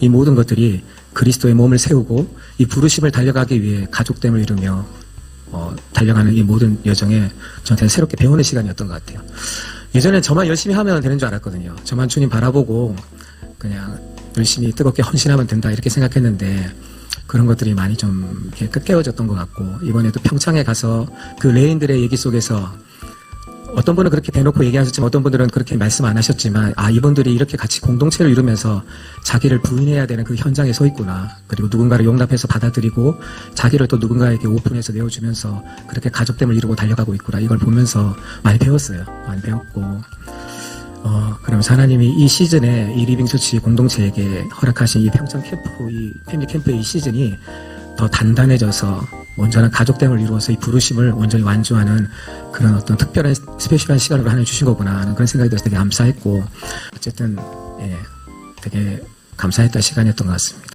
이 모든 것들이 그리스도의 몸을 세우고 이 부르심을 달려가기 위해 가족됨을 이루며 어, 달려가는 이 모든 여정에 저한테는 새롭게 배우는 시간이었던 것 같아요. 예전에 저만 열심히 하면 되는 줄 알았거든요. 저만 주님 바라보고 그냥 열심히 뜨겁게 헌신하면 된다 이렇게 생각했는데 그런 것들이 많이 좀 이렇게 끝깨워졌던 것 같고 이번에도 평창에 가서 그 레인들의 얘기 속에서 어떤 분은 그렇게 대놓고 얘기하셨지만 어떤 분들은 그렇게 말씀 안 하셨지만 아 이분들이 이렇게 같이 공동체를 이루면서 자기를 부인해야 되는 그 현장에 서 있구나. 그리고 누군가를 용납해서 받아들이고 자기를 또 누군가에게 오픈해서 내어주면서 그렇게 가족됨을 이루고 달려가고 있구나. 이걸 보면서 많이 배웠어요. 많이 배웠고. 어 그러면서 하나님이 이 시즌에 이 리빙 처치 공동체에게 허락하신 이 평창 캠프 이 패밀리 캠프의 이 시즌이 더 단단해져서 온전한 가족됨을 이루어서 이 부르심을 온전히 완주하는 그런 어떤 특별한 스페셜한 시간으로 하나님 주신 거구나 하는 그런 생각이 들어서 되게 감사했고 어쨌든 예 되게 감사했던 시간이었던 것 같습니다.